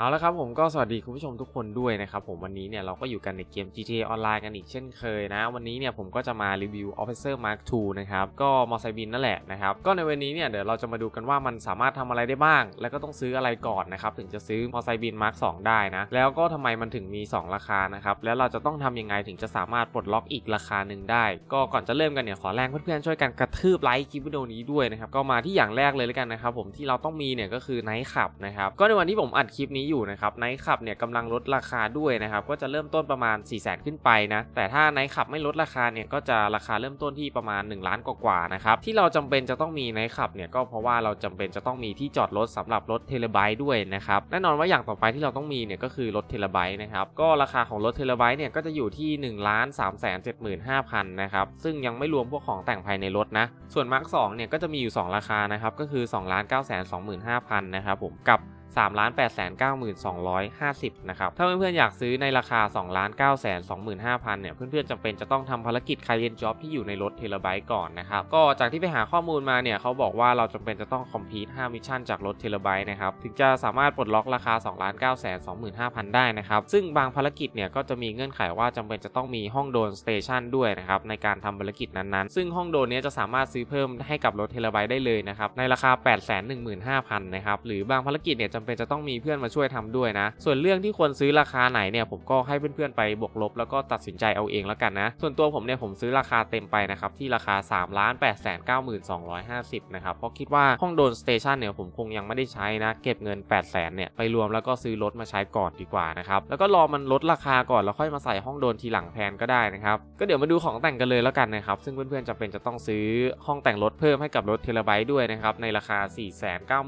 เอาละครับผมก็สวัสดีคุณผู้ชมทุกคนด้วยนะครับผมวันนี้เนี่ยเราก็อยู่กันในเกม GTA ออนไลน์กันอีกเช่นเคยนะ วันนี้เนี่ยผมก็จะมารีวิว Officer Mark II นะครับก็มอไซค์บินนั่นแหละนะครับก็ในวันนี้เนี่ยเดี๋ยวเราจะมาดูกันว่ามันสามารถทำอะไรได้บ้าง แล้วก็ต้องซื้ออะไรก่อนนะครับถึงจะซื้อมอไซค์บิน Mark II ได้นะแล้วก็ทำไมมันถึงมี 2 ราคานะครับแล้วเราจะต้องทำยังไงถึงจะสามารถปลดล็อกอีกราคาหนึ่งได้ ก็ก่อนจะเริ่มกันเนี่ยขอแรงเพื่อนๆช่วยกันกระทืบไลค์คลิปวิดีโอนี้ด้วยนะครับก็มาที่อย่างแรกเลยแล้วกันนะครับผมที่เราต้องมีเนี่ยก็คือไนท์ขับนะครับก็ในวันที่ผมอัดคลิปนี้อยู่นะครับไนท์ขับเนี่ยกำลังลดราคาด้วยนะครับก็จะเริ่มต้นประมาณ 4 0 0 0 0 0ขึ้นไปนะแต่ถ้าไนท์ขับไม่ลดราคาเนี่ยก็จะราคาเริ่มต้นที่ประมาณ 1 ล้านกว่าๆนะครับที่เราจำเป็นจะต้องมีไนท์ขับเนี่ยก็เพราะว่าเราจำเป็นจะต้องมีที่จอดรถสำหรับรถเทเลไบต์ด้วยนะครับแน่นอนว่าอย่างต่อไปที่เราต้องมีเนี่ยก็คือรถเทเลไบต์นะครับก็ราคาของรถเทเลไบต์เนี่ยก็จะอยู่ที่1 3 7 5 0 0 0นสามแสนเจ็ดหมื่นห้าพันนะครับซึ่งยังไม่รวมพวกของแต่งภายในรถนะส่วนมาร์ก2เนี่ยก็จะมีอยู่ 2 ราคานะครับก็คือ2 9 2 5 0 0 0นะครับผมกับ 3 8 9 2 5 0นะครับถ้าเพื่อนๆอยากซื้อในราคา2 9 2 5 0 0 0เนี่ยเพื่อนๆจำเป็นจะต้องทำภารกิจคายเอนจ็อบที่อยู่ในรถเทเลไบต์ก่อนนะครับก็จากที่ไปหาข้อมูลมาเนี่ยเขาบอกว่าเราจำเป็นจะต้องคอมพลีท5มิชชั่นจากรถเทเลไบต์นะครับถึงจะสามารถปลดล็อกราคา2 9 2 5 0 0 0 ได้นะครับซึ่งบางภารกิจเนี่ยก็จะมีเงื่อนไขว่าจำเป็นจะต้องมีห้องโดนสเตชันด้วยนะครับในการทำภารกิจนั้นๆ ซึ่งห้องโดนเนี้ยจะสามารถซื้อเพิ่มให้กับรถเทเลไบต์ได้เลยนะครับในราคา 8 1 5 0 0 0นะครับหรือบางภารกิจเนี่ยจำเป็นจะต้องมีเพื่อนมาช่วยทำด้วยนะ ส่วนเรื่องที่ควรซื้อราคาไหนเนี่ยผมก็ให้เพื่อนๆไปบวกลบ แล้วก็ตัดสินใจเอาเองแล้วกันนะ ส่วนตัวผมเนี่ยผมซื้อราคาเต็มไปนะครับที่ราคา3 8 9 2 5 0นะครับเพราะคิดว่าห้องโดนสเตชันเนี่ยผมคงยังไม่ได้ใช้นะ เก็บเงิน 8 0 0 0 0เนี่ยไปรวมแล้วก็ซื้อรถมาใช้ก่อนดีกว่านะครับแล้วก็รอมันลดราคาก่อนแล้วค่อยมาใส่ห้องโดนทีหลังแทนก็ได้นะครับก็เดี๋ยวมาดูของแต่งกันเลยแล้วกันนะครับซึ่งเพื่อนๆจะเป็นจะต้องซื้อห้องแต่งรถเพิ่มให้กับรถเทเลไบต์ด้วยนะครับในราคา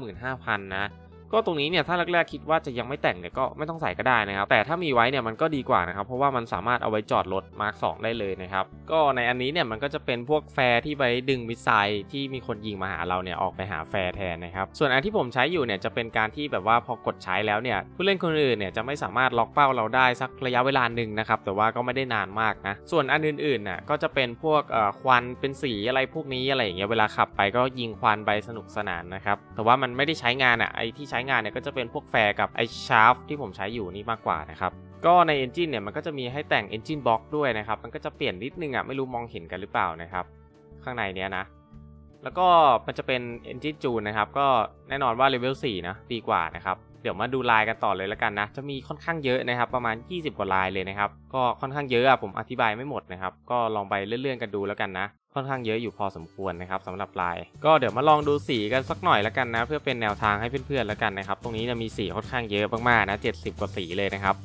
495,000นะ ก็ตรงนี้เนี่ยถ้าแรกๆคิดว่าจะยังไม่แต่งเนี่ยก็ไม่ต้องใส่ก็ได้นะครับ แต่ถ้ามีไว้เนี่ยมันก็ดีกว่านะครับ เพราะว่ามันสามารถเอาไว้จอดรถมาร์ค2ได้เลยนะครับ ก็ในอันนี้เนี่ยมันก็จะเป็นพวกแฟร์ที่ไว้ดึงมิสไซล์ที่มีคนยิงมาหาเราเนี่ยออกไปหาแฟร์แทนนะครับ ส่วนอันที่ผมใช้อยู่เนี่ยจะเป็นการที่แบบว่าพอกดใช้แล้วเนี่ยผู้เล่นคนอื่นเนี่ยจะไม่สามารถล็อกเป้าเราได้สักระยะเวลาหนึ่งนะครับแต่ว่าก็ไม่ได้นานมากนะส่วนอันอื่นๆน่ะก็จะเป็นพวกเอ่อควันเป็นสีอะไรพวกนี้อะไรอย่างเงี้ยเวลาขับไปก็ยิงควันไปสนุกสนานนะครับแต่ว่ามันไม่ได้ใช้งานอะไอที่ใช้งานเนี่ยก็จะเป็นพวกแฟร์กับไอชาร์ฟที่ผมใช้อยู่นี่มากกว่านะครับก็ใน Engine เนี่ยมันก็จะมีให้แต่ง Engine Box ด้วยนะครับ มันก็จะเปลี่ยนนิดนึงอะไม่รู้มองเห็นกันหรือเปล่านะครับ ข้างในเนี้ยนะ แล้วก็มันจะเป็น Engine June นะครับ ก็แน่นอนว่า Level 4 นะดีกว่านะครับ เดี๋ยวมาดูลายกันต่อเลยแล้วกันนะ จะมีค่อนข้างเยอะนะครับ ประมาณ 20 กว่าลายเลยนะครับ ก็ค่อนข้างเยอะอะผมอธิบายไม่หมดนะครับ ก็ลองไปเลื่อนๆกันดูแล้วกันนะ ค่อนข้างเยอะอยู่พอสมควรนะครับสำหรับลาย ก็เดี๋ยวมาลองดูสีกันสักหน่อยแล้วกันนะ เพื่อเป็นแนวทางให้เพื่อนๆแล้วกันนะครับ ตรงนี้จะมีสีค่อนข้างเยอะมากๆนะ70 กว่าสีเลยนะครับ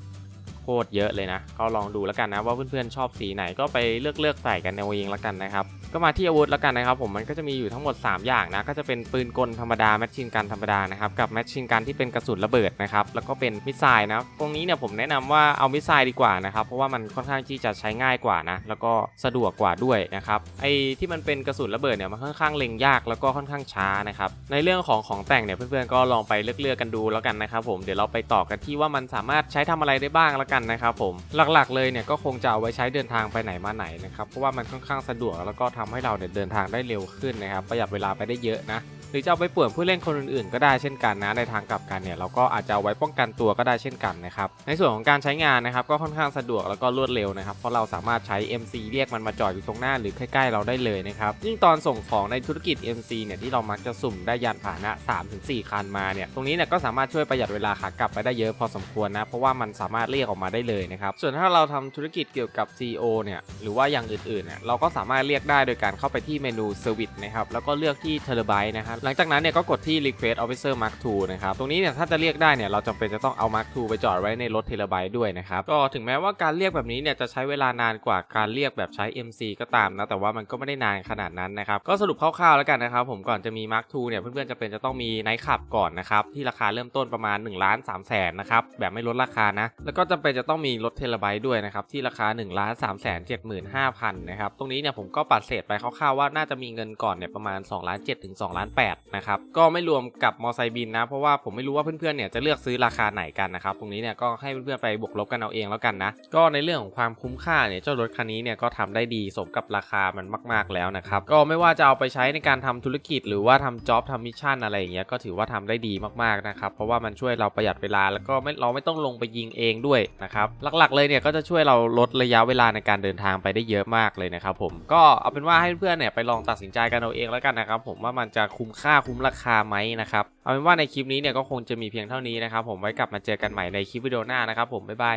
โคตรเยอะเลยนะ ก็ลองดูแล้วกันนะว่าเพื่อนๆชอบสีไหนก็ไปเลือกเลือกใส่กันเอาเองแล้วกันนะครับ ก็มาที่อาวุธแล้วกันนะครับผมมันก็จะมีอยู่ทั้งหมด 3 อย่างนะก็จะเป็นปืนกลธรรมดาแมชชีนกันธรรมดานะครับกับแมชชีนกันที่เป็นกระสุนระเบิดนะครับแล้วก็เป็นมิสไซล์นะตรงนี้เนี่ยผมแนะนำว่าเอามิสไซล์ดีกว่านะครับเพราะว่ามันค่อนข้างที่จะใช้ง่ายกว่านะแล้วก็สะดวกกว่าด้วยนะครับไอ้ที่มันเป็นกระสุนระเบิดเนี่ยมันค่อนข้างเล็งยากแล้วก็ค่อนข้างช้านะครับในเรื่องของของแต่งเนี่ยเพื่อนๆก็ลองไปเลือกกๆกันดูแล้วกันนะครับผมเดี๋ยวเราไปต่อกันที่ว่ามันสามารถใช้ทำอะไรได้บ้างแล้วกันนะครับผมหลักๆเลยเนี่ยก็คงจะเอาไว้ใช้เดินทางไปไหนมาไหนนะครับเพราะว่ามันค่อนข้างสะดวกแล้วก็ทำให้เราเนี่ยเดินทางได้เร็วขึ้นนะครับ ประหยัดเวลาไปได้เยอะนะ หรือจะเอาไปป่วนผู้เล่นคนอื่นๆ ก็ได้เช่นกันนะในทางกลับกันเนี่ยเราก็อาจจะเอาไว้ป้องกันตัวก็ได้เช่นกันนะครับในส่วนของการใช้งานนะครับก็ค่อนข้างสะดวกแล้วก็รวดเร็วนะครับเพราะเราสามารถใช้ MC เรียกมันมาจอดอยู่ตรงหน้าหรือใกล้ๆเราได้เลยนะครับยิ่งตอนส่งของในธุรกิจ MC เนี่ยที่เรามักจะสุ่มได้ยานพาหนะ 3-4 คันมาเนี่ยตรงนี้เนี่ยก็สามารถช่วยประหยัดเวลาขากลับไปได้เยอะพอสมควรนะเพราะว่ามันสามารถเรียกออกมาได้เลยนะครับส่วนถ้าเราทำธุรกิจเกี่ยวกับ CEO เนี่ยหรือว่าอย่างอื่นๆเนี่ยเราก็สามารถเรียกได้โดยการเข้าไปที่เมนู Service นะครับแล้วก็เลือกที่ Terabyte นะครับหลังจากนั้นเนี่ยก็กดที่ Request Officer Mark II นะครับ ตรงนี้เนี่ยถ้าจะเรียกได้เนี่ยเราจำเป็นจะต้องเอา Mark II ไปจอดไว้ในรถ Terabyte ด้วยนะครับ ก็ถึงแม้ว่าการเรียกแบบนี้เนี่ยจะใช้เวลานานกว่าการเรียกแบบใช้ MC ก็ตามนะ แต่ว่ามันก็ไม่ได้นานขนาดนั้นนะครับ ก็สรุปคร่าวๆแล้วกันนะครับ ผมก่อนจะมี Mark II เนี่ยเพื่อนๆจะเป็นจะต้องมีไนท์ขับก่อนนะครับที่ราคาเริ่มต้นประมาณ1ล้าน3แสนนะครับแบบไม่ลดราคานะ แล้วก็จำเป็นจะต้องมีรถเทเลไบต์ด้วยนะครับที่ราคา1ล้าน3แสน75,000นะครับตรงนี้เนี่ยผมก็ปัดเศษไปคร่าวๆว่าน่าจะมีเงินก่อนเนี่ยประมาณ2ล้าน7ถึง2ล้าน8นะครับก็ไม่รวมกับมอไซค์บินนะ เพราะว่าผมไม่รู้ว่าเพื่อนๆเนี่ยจะเลือกซื้อราคาไหนกันนะครับตรงนี้เนี่ยก็ให้เพื่อนๆไปบวกลบกันเอาเองแล้วกันนะก็ในเรื่องของความคุ้มค่าเนี่ยเจ้ารถคันนี้เนี่ยก็ทำได้ดีสมกับราคามันมาก ๆแล้วนะครับก็ไม่ว่าจะเอาไปใช้ในการทำธุรกิจ หรือว่าทำจ็อบทำมิชชั่นอะไรอย่างเงี้ยก็ถือว่าทำได้ดีมากๆนะครับเพราะว่ามันช่วยเราประหยัดเวลาแล้วก็ไม่เราไม่ต้องลงไปยิงเองด้วยนะครับหลักๆเลยเนี่ยก็จะช่วยเราลดระยะเวลาในการเดินทางไปได้เยอะมากเลยนะครับผมก็เอาเป็นว่าให้เพื่อนๆเนี่ยไปลองตัดสินใจกันเอาเองแล้วกันนะครับผมว่ามันจะคุ้มค่าคุ้มราคาไหมนะครับ เอาเป็นว่าในคลิปนี้เนี่ยก็คงจะมีเพียงเท่านี้นะครับผมไว้กลับมาเจอกันใหม่ในคลิปวิดีโอหน้านะครับผมบ๊ายบาย